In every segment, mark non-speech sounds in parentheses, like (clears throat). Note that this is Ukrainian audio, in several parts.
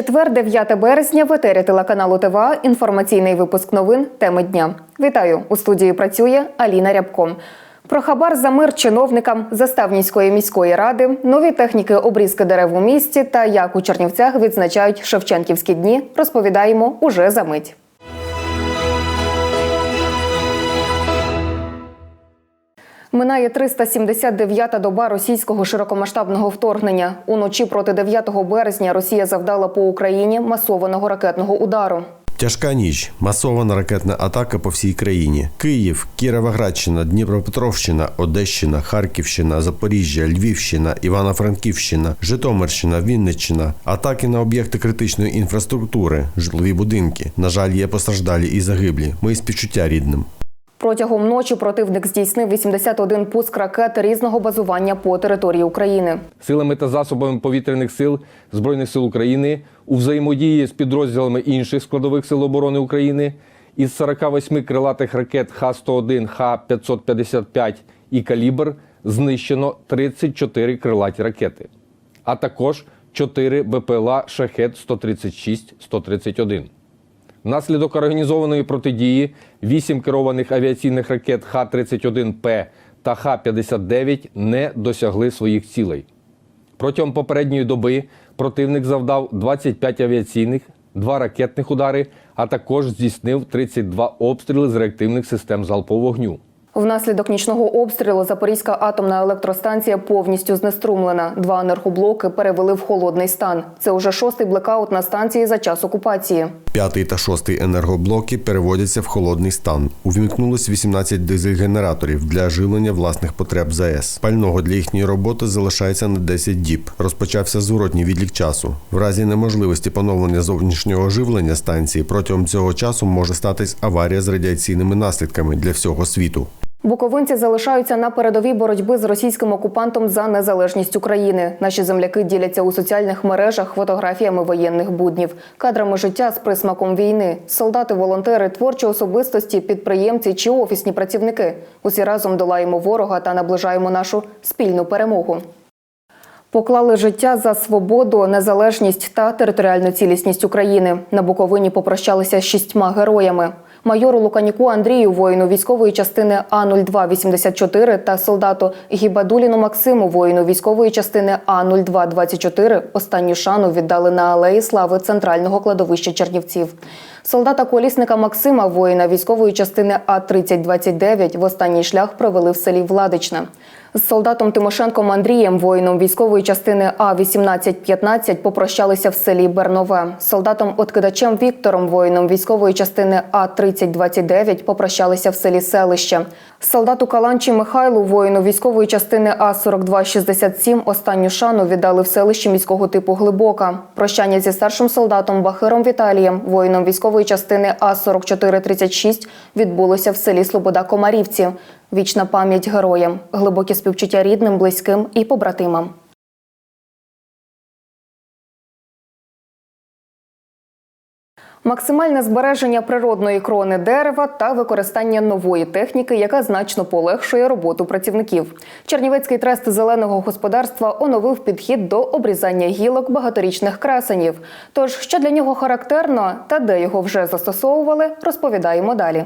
Четвер, 9 березня, в етері телеканалу ТВА. Інформаційний випуск новин. Теми дня. Вітаю у студії. Працює Аліна Рябко. Про хабар за мир чиновникам Заставнійської міської ради, нові техніки обрізки дерев у місті та як у Чернівцях відзначають Шевченківські дні. Розповідаємо уже за мить. Минає 379-та доба російського широкомасштабного вторгнення. Уночі проти 9 березня Росія завдала по Україні масованого ракетного удару. Тяжка ніч, масована ракетна атака по всій країні. Київ, Кіровоградщина, Дніпропетровщина, Одещина, Харківщина, Запоріжжя, Львівщина, Івано-Франківщина, Житомирщина, Вінниччина, атаки на об'єкти критичної інфраструктури, житлові будинки. На жаль, є постраждалі і загиблі. Мої співчуття рідним. Протягом ночі противник здійснив 81 пуск ракет різного базування по території України. силами та засобами повітряних сил Збройних сил України у взаємодії з підрозділами інших складових сил оборони України із 48 крилатих ракет Х-101, Х-555 і «Калібр» знищено 34 крилаті ракети, а також 4 БПЛА «Шахет-136-131». Внаслідок організованої протидії 8 керованих авіаційних ракет Х-31П та Х-59 не досягли своїх цілей. Протягом попередньої доби противник завдав 25 авіаційних, 2 ракетних удари, а також здійснив 32 обстріли з реактивних систем залпового вогню. Внаслідок нічного обстрілу Запорізька атомна електростанція повністю знеструмлена. Два енергоблоки перевели в холодний стан. Це уже шостий блекаут на станції за час окупації. П'ятий та шостий енергоблоки переводяться в холодний стан. Увімкнулось 18 дизель-генераторів для живлення власних потреб ЗАЕС. Пального для їхньої роботи залишається на 10 діб. Розпочався зворотній відлік часу. В разі неможливості поновлення зовнішнього живлення станції протягом цього часу може статись аварія з радіаційними наслідками для всього світу. Буковинці залишаються на передовій боротьби з російським окупантом за незалежність України. Наші земляки діляться у соціальних мережах фотографіями воєнних буднів, кадрами життя з присмаком війни. Солдати, волонтери, творчі особистості, підприємці чи офісні працівники. Усі разом долаємо ворога та наближаємо нашу спільну перемогу. Поклали життя за свободу, незалежність та територіальну цілісність України. На Буковині попрощалися з шістьма героями. Майору Луканіку Андрію, воїну військової частини А-0284 та солдату Гібадуліну Максиму, воїну військової частини А-0224 останню шану віддали на алеї слави центрального кладовища Чернівців. Солдата колісника Максима, воїна військової частини А-3029 в останній шлях провели в селі Владичне. З солдатом Тимошенком Андрієм, воїном військової частини А-1815 попрощалися в селі Бернове. З солдатом Откидачем Віктором, воїном військової частини А-3029 попрощалися в селі Селище. Солдату Каланчі Михайлу, воїну військової частини А-4267 останню шану віддали в селищі міського типу Глибока. Прощання зі старшим солдатом Бахиром Віталієм, воїном військової частини А-4436 відбулося в селі Слобода Комарівці. Вічна пам'ять героям, глибокі співчуття рідним, близьким і побратимам. Максимальне збереження природної крони дерева та використання нової техніки, яка значно полегшує роботу працівників. Чернівецький трест зеленого господарства оновив підхід до обрізання гілок багаторічних красенів. Тож, що для нього характерно та де його вже застосовували, розповідаємо далі.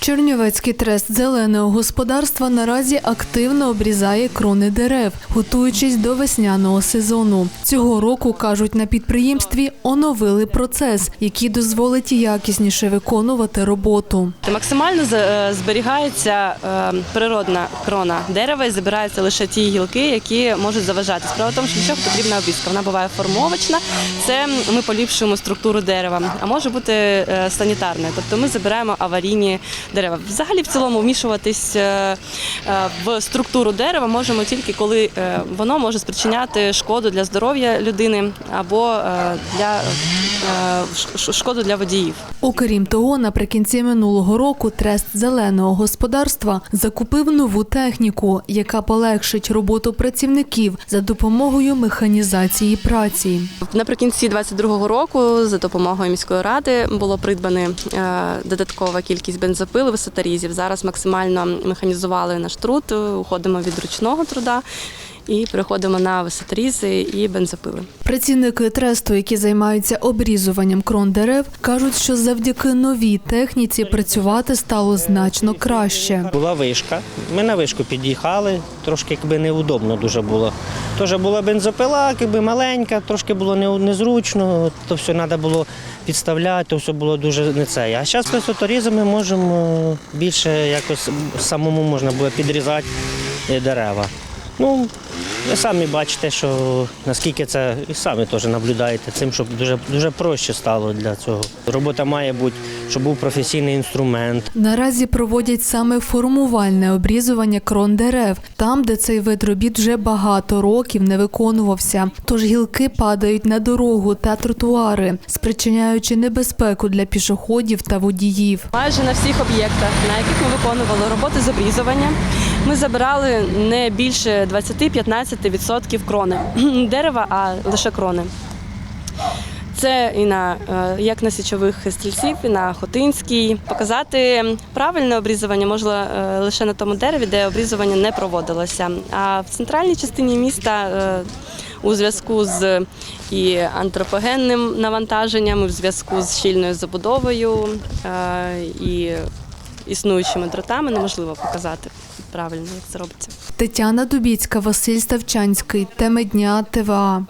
Чернівецький трест зеленого господарства наразі активно обрізає крони дерев, готуючись до весняного сезону. Цього року кажуть на підприємстві оновили процес, який дозволить якісніше виконувати роботу. Максимально е, зберігається е, природна крона дерева і забираються лише ті гілки, які можуть заважати. Справа в тому, що для чого потрібна обрізка. Вона буває формовочна, це ми поліпшуємо структуру дерева, а може бути е, санітарною. Тобто ми забираємо аварійні дерева. Взагалі, в цілому, вмішуватись е, е, в структуру дерева можемо тільки коли е, воно може спричиняти шкоду для здоров'я людини або для шкоду для водіїв. Окрім того, наприкінці минулого року трест зеленого господарства закупив нову техніку, яка полегшить роботу працівників за допомогою механізації праці. Наприкінці 22-го року за допомогою міської ради було придбано е, додаткова кількість бензопил, висоторізів. Зараз максимально механізували наш труд, е, уходимо від ручного труда і переходимо на висоторізи і бензопили. Працівники тресту, які займаються обрізуванням крон дерев, кажуть, що завдяки новій техніці працювати стало значно краще. Була вишка. Ми на вишку під'їхали, трошки якби неудобно дуже було. Теж була бензопила, якби маленька, трошки було незручно, то все треба було підставляти, то все було дуже не це. А зараз висоторізом ми можемо більше якось самому можна було підрізати е, дерева. Ну, ви самі бачите, що наскільки це і самі теж наблюдаєте цим, щоб дуже, дуже проще стало для цього. Робота має бути, щоб був професійний інструмент. Наразі проводять саме формувальне обрізування крон дерев, там, де цей вид робіт вже багато років не виконувався. Тож гілки падають на дорогу та тротуари, спричиняючи небезпеку для пішоходів та водіїв. Майже на всіх об'єктах, на яких ми виконували роботи з обрізування, ми забирали не більше 20-15% крони (clears throat) дерева, а лише крони. Це і на е, як на січових стрільців, і на Хотинській. Показати правильне обрізування можна е, лише на тому дереві, де обрізування не проводилося. А в центральній частині міста е, у зв'язку з і антропогенним навантаженням, і в зв'язку з щільною забудовою і існуючими дротами неможливо показати правильно, як це робиться. Тетяна Дубіцька, Василь Ставчанський. Теми дня ТВА.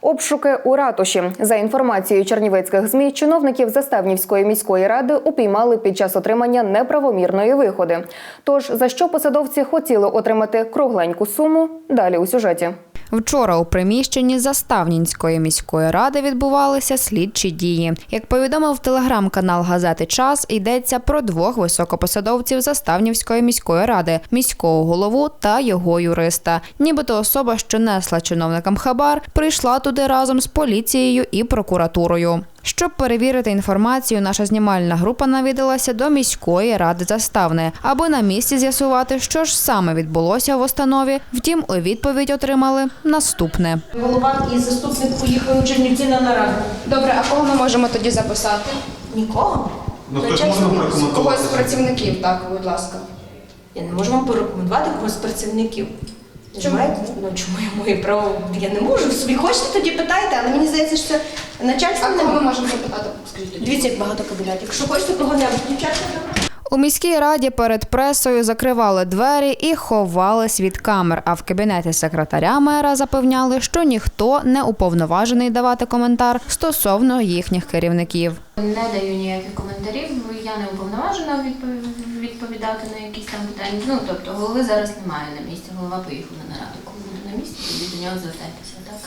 Обшуки у ратуші. За інформацією чернівецьких змі, чиновників Заставнівської міської ради упіймали під час отримання неправомірної виходи. Тож за що посадовці хотіли отримати кругленьку суму? Далі у сюжеті. Вчора у приміщенні Заставнінської міської ради відбувалися слідчі дії. Як повідомив телеграм-канал газети Час, йдеться про двох високопосадовців Заставнівської міської ради, міського голову та його юриста. Нібито особа, що несла чиновникам хабар, прийшла туди разом з поліцією і прокуратурою. Щоб перевірити інформацію, наша знімальна група навідалася до міської ради заставни, аби на місці з'ясувати, що ж саме відбулося в установі. Втім, у відповідь отримали наступне. Голова і заступник поїхали у Чернівці на нараду. Добре, а кого ми можемо тоді записати? Нікого? Ну, хтось можна прокоментувати? Когось з працівників, так, будь ласка. Я не можу вам порекомендувати когось з працівників. Чому? Ну чому я маю право? Я не можу собі. Хочете, тоді питайте, але мені здається, що це начальство. А не кого ми можемо запитати? Скажіть тоді. Дивіться, як багато кабінетів. Якщо хочете кого-небудь, дівчатка. У міській раді перед пресою закривали двері і ховались від камер. А в кабінеті секретаря мера запевняли, що ніхто не уповноважений давати коментар стосовно їхніх керівників. Не даю ніяких коментарів, я не уповноважена відпов- відповідати на якісь там питання. Ну тобто голови зараз немає на місці. Голова поїхав на нараду. Коли буде на місці, тоді до нього звертайтеся. Так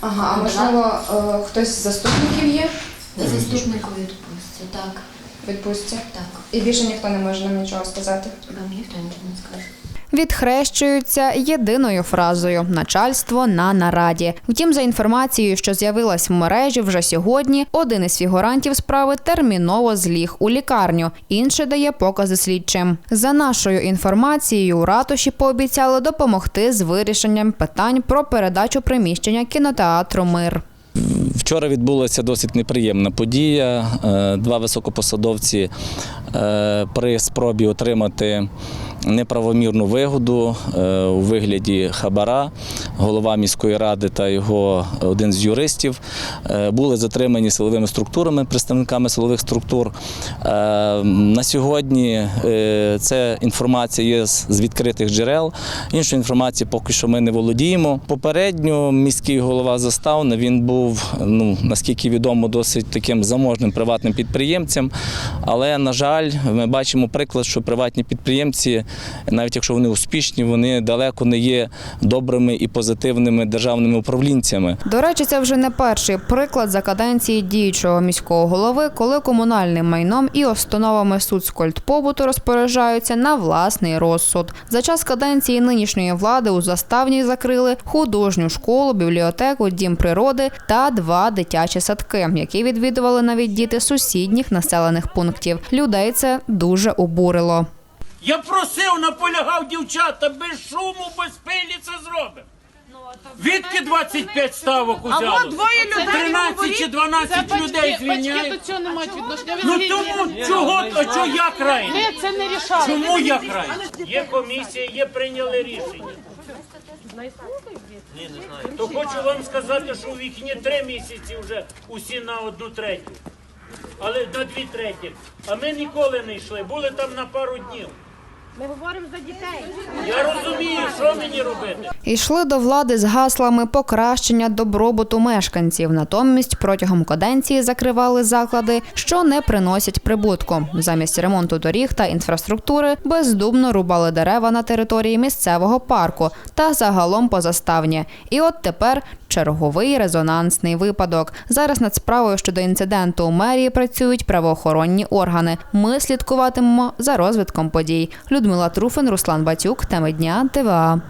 Ага, а можливо, е, хтось з заступників є? заступник у відпустці. Так, Відпустці. так. І більше ніхто не може нам нічого сказати. Вам ніхто нічого не скаже. Відхрещуються єдиною фразою начальство на нараді. Втім, за інформацією, що з'явилась в мережі вже сьогодні, один із фігурантів справи терміново зліг у лікарню, інший дає покази слідчим. За нашою інформацією, у ратуші пообіцяли допомогти з вирішенням питань про передачу приміщення кінотеатру Мир. Вчора відбулася досить неприємна подія. Е, Два високопосадовці е, при спробі отримати неправомірну вигоду е, у вигляді хабара, голова міської ради та його один з юристів е, були затримані силовими структурами, представниками силових структур. Е, На сьогодні це інформація є з відкритих джерел. Іншої інформації поки що ми не володіємо. Попередньо міський голова заставна він був, ну наскільки відомо, досить таким заможним приватним підприємцем. Але на жаль, ми бачимо приклад, що приватні підприємці, навіть якщо вони успішні, вони далеко не є добрими і позитивними державними управлінцями. До речі, це вже не перший приклад за каденції діючого міського голови, коли комунальним майном і установами соцкультпобуту розпоряджаються на власний розсуд. За час каденції нинішньої влади у заставній закрили художню школу, бібліотеку, дім природи та два дитячі садки, які відвідували навіть діти сусідніх населених пунктів. Людей це дуже обурило. Я просив, наполягав дівчата, без шуму, без пилі це зробимо. Відки 25 ставок узяли? А от двоє людей 13 чи 12 людей звільняють. до цього не мають відношення. Ну тому чого, а чого я крайний? це не рішали. Чому я крайний? Є комісія, є прийняли рішення. То хочу вам сказати, що у вікні три місяці вже усі на одну третю. Але на дві треті. А ми ніколи не йшли, були там на пару днів. Ми говоримо за дітей. Я розумію, що мені робити. Йшли до влади з гаслами покращення добробуту мешканців. Натомість протягом каденції закривали заклади, що не приносять прибутку. Замість ремонту доріг та інфраструктури бездумно рубали дерева на території місцевого парку та загалом позаставні. І от тепер черговий резонансний випадок. Зараз над справою щодо інциденту у мерії працюють правоохоронні органи. Ми слідкуватимемо за розвитком подій. Людмила Труфин, Руслан Батюк, теми дня ТВА.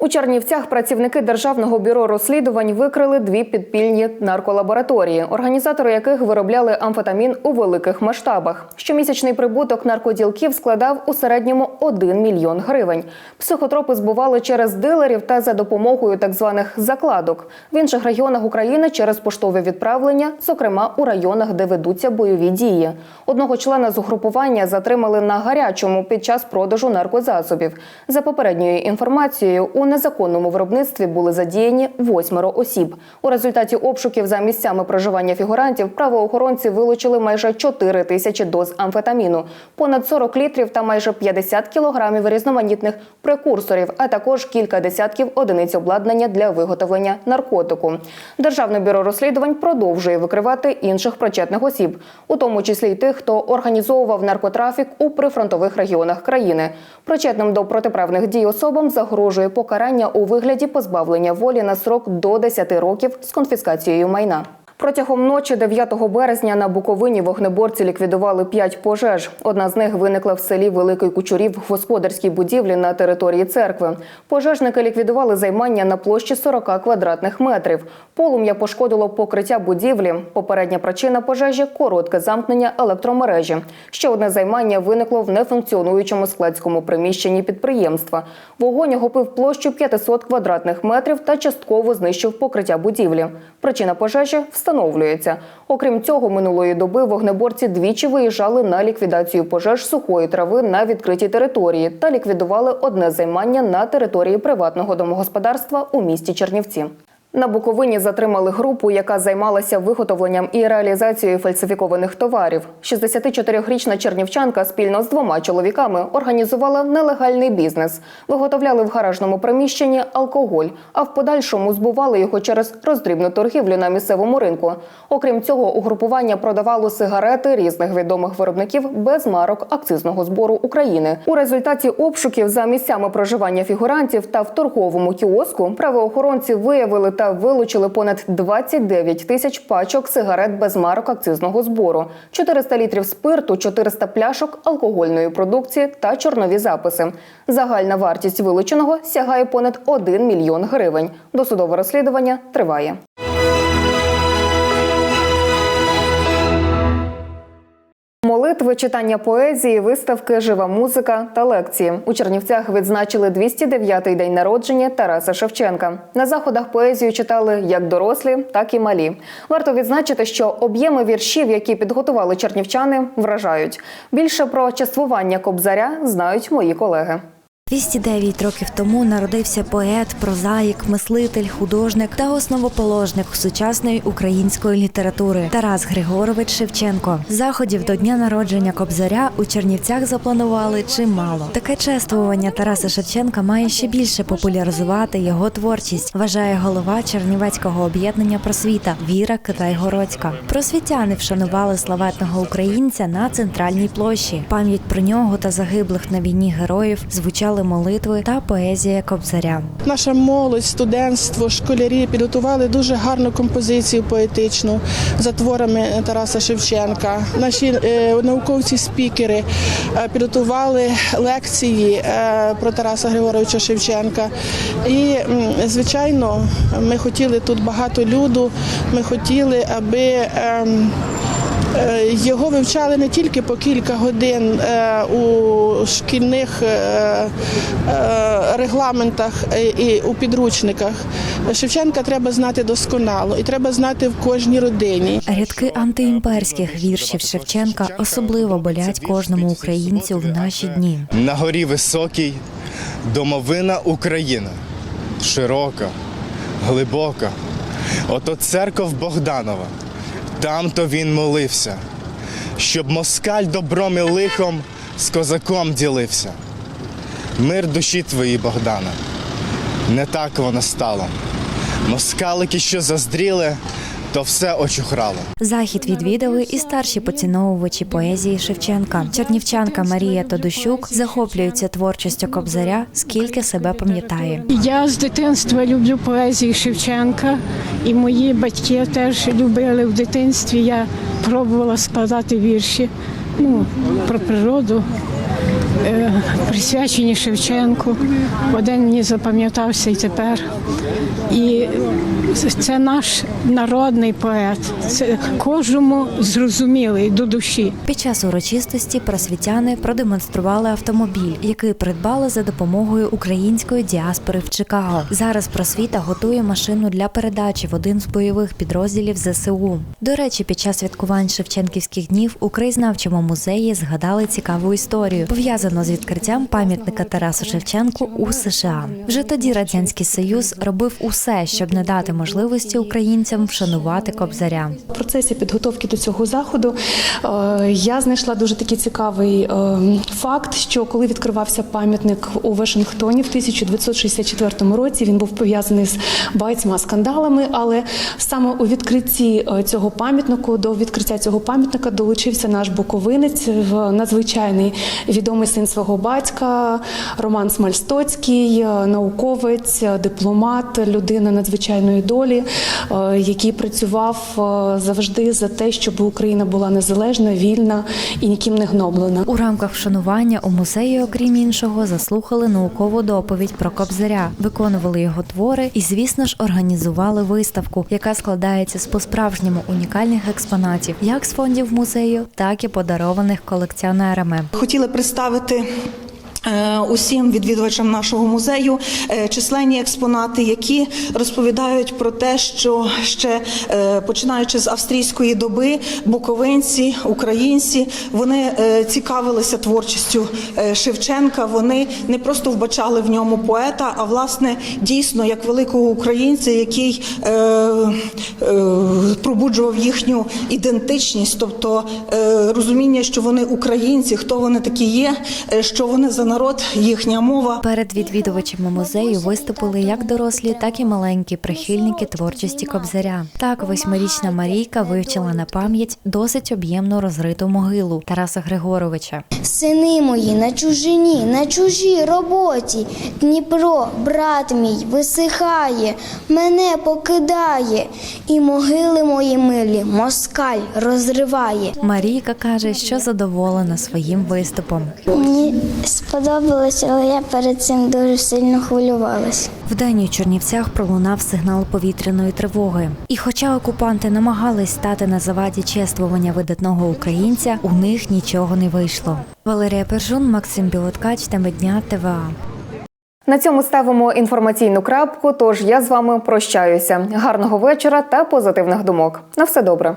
У Чернівцях працівники Державного бюро розслідувань викрили дві підпільні нарколабораторії, організатори яких виробляли амфетамін у великих масштабах. Щомісячний прибуток наркоділків складав у середньому 1 мільйон гривень. Психотропи збували через дилерів та за допомогою так званих закладок. В інших регіонах України через поштові відправлення, зокрема у районах, де ведуться бойові дії. Одного члена з угрупування затримали на гарячому під час продажу наркозасобів. За попередньою інформацією, у незаконному виробництві були задіяні восьмеро осіб. У результаті обшуків за місцями проживання фігурантів правоохоронці вилучили майже 4 тисячі доз амфетаміну, понад 40 літрів та майже 50 кілограмів різноманітних прекурсорів, а також кілька десятків одиниць обладнання для виготовлення наркотику. Державне бюро розслідувань продовжує викривати інших причетних осіб, у тому числі й тих, хто організовував наркотрафік у прифронтових регіонах країни. Причетним до протиправних дій особам загрожує покарання у вигляді позбавлення волі на срок до 10 років з конфіскацією майна. Протягом ночі 9 березня на Буковині вогнеборці ліквідували п'ять пожеж. Одна з них виникла в селі Великий Кучурів в господарській будівлі на території церкви. Пожежники ліквідували займання на площі 40 квадратних метрів. Полум'я пошкодило покриття будівлі. Попередня причина пожежі коротке замкнення електромережі. Ще одне займання виникло в нефункціонуючому складському приміщенні підприємства. Вогонь охопив площу 500 квадратних метрів та частково знищив покриття будівлі. Причина пожежі встановлюється. Окрім цього, минулої доби вогнеборці двічі виїжджали на ліквідацію пожеж сухої трави на відкритій території та ліквідували одне займання на території приватного домогосподарства у місті Чернівці. На Буковині затримали групу, яка займалася виготовленням і реалізацією фальсифікованих товарів. 64-річна чернівчанка спільно з двома чоловіками організувала нелегальний бізнес. Виготовляли в гаражному приміщенні алкоголь, а в подальшому збували його через роздрібну торгівлю на місцевому ринку. Окрім цього, угрупування продавало сигарети різних відомих виробників без марок акцизного збору України. У результаті обшуків за місцями проживання фігурантів та в торговому кіоску правоохоронці виявили та вилучили понад 29 тисяч пачок сигарет без марок акцизного збору, 400 літрів спирту, 400 пляшок алкогольної продукції та чорнові записи. Загальна вартість вилученого сягає понад 1 мільйон гривень. Досудове розслідування триває. Молитви, читання поезії, виставки, жива музика та лекції у Чернівцях відзначили 209-й день народження Тараса Шевченка. На заходах поезію читали як дорослі, так і малі. Варто відзначити, що об'єми віршів, які підготували чернівчани, вражають. Більше про частування кобзаря знають мої колеги. 209 років тому народився поет, прозаїк, мислитель, художник та основоположник сучасної української літератури Тарас Григорович Шевченко. Заходів до дня народження Кобзаря у Чернівцях запланували чимало. Таке чествування Тараса Шевченка має ще більше популяризувати його творчість, вважає голова Чернівецького об'єднання просвіта Віра Китайгородська. Просвітяни вшанували славетного українця на центральній площі. Пам'ять про нього та загиблих на війні героїв звучали молитви та поезія Кобзаря. Наша молодь, студентство, школярі підготували дуже гарну композицію поетичну за творами Тараса Шевченка. Наші е, науковці-спікери е, підготували лекції е, про Тараса Григоровича Шевченка. І, звичайно, ми хотіли тут багато люду. Ми хотіли, аби. Е, Його вивчали не тільки по кілька годин е, у шкільних е, регламентах і у підручниках. Шевченка треба знати досконало і треба знати в кожній родині. Рядки антиімперських віршів Шевченка особливо болять кожному українцю в наші дні. На горі високій домовина Україна, широка, глибока. Ото церков Богданова, там то він молився, щоб москаль добром і лихом з козаком ділився. Мир душі твої, Богдана, не так воно стало. Москалики, що заздріли, то все очухрало. Захід відвідали і старші поціновувачі поезії Шевченка. Чернівчанка Марія Тодощук захоплюється творчістю Кобзаря, скільки себе пам'ятає. Я з дитинства люблю поезію Шевченка, і мої батьки теж любили в дитинстві. Я пробувала складати вірші ну, про природу, присвячені Шевченку. Один мені запам'ятався і тепер. І це наш народний поет. Це кожному зрозумілий до душі. Під час урочистості просвітяни продемонстрували автомобіль, який придбали за допомогою української діаспори в Чикаго. Зараз просвіта готує машину для передачі в один з бойових підрозділів ЗСУ. До речі, під час святкувань Шевченківських днів у краєзнавчому музеї згадали цікаву історію, пов'язану з відкриттям пам'ятника Тарасу Шевченку у США. Вже тоді радянський союз робив усе, щоб не дати можливості українцям вшанувати кобзаря. В процесі підготовки до цього заходу е, я знайшла дуже такий цікавий е, факт, що коли відкривався пам'ятник у Вашингтоні в 1964 році, він був пов'язаний з багатьма скандалами, але саме у відкритті е, цього пам'ятнику до відкриття цього пам'ятника долучився наш буковинець, в надзвичайний відомий син свого батька Роман Смальстоцький, е, науковець, е, дипломат, людина надзвичайної долі, е, який працював завжди за те, щоб Україна була незалежна, вільна і ніким не гноблена. У рамках вшанування у музеї, окрім іншого, заслухали наукову доповідь про Кобзаря, виконували його твори і, звісно ж, організували виставку, яка складається з по-справжньому унікальних експонатів, як з фондів музею, так і подарованих колекціонерами. Хотіли представити. Е, Усім відвідувачам нашого музею е, численні експонати, які розповідають про те, що ще е, починаючи з австрійської доби, буковинці, українці, вони е, цікавилися творчістю е, Шевченка. Вони не просто вбачали в ньому поета, а власне дійсно як великого українця, який е, е, пробуджував їхню ідентичність, тобто е, розуміння, що вони українці, хто вони такі є, е, що вони за народ, їхня мова. Перед відвідувачами музею виступили як дорослі, так і маленькі прихильники творчості Кобзаря. Так, восьмирічна Марійка вивчила на пам'ять досить об'ємно розриту могилу Тараса Григоровича. Сини мої на чужині, на чужій роботі. Дніпро, брат мій, висихає, мене покидає, і могили мої милі москаль розриває. Марійка каже, що задоволена своїм виступом. Мені сподобалось, але я перед цим дуже сильно хвилювалася. Вдень у Чернівцях пролунав сигнал повітряної тривоги. І хоча окупанти намагались стати на заваді чествування видатного українця, у них нічого не вийшло. Валерія Пержун, Максим Білоткач, теми дня ТВА. На цьому ставимо інформаційну крапку. Тож я з вами прощаюся. Гарного вечора та позитивних думок. На все добре.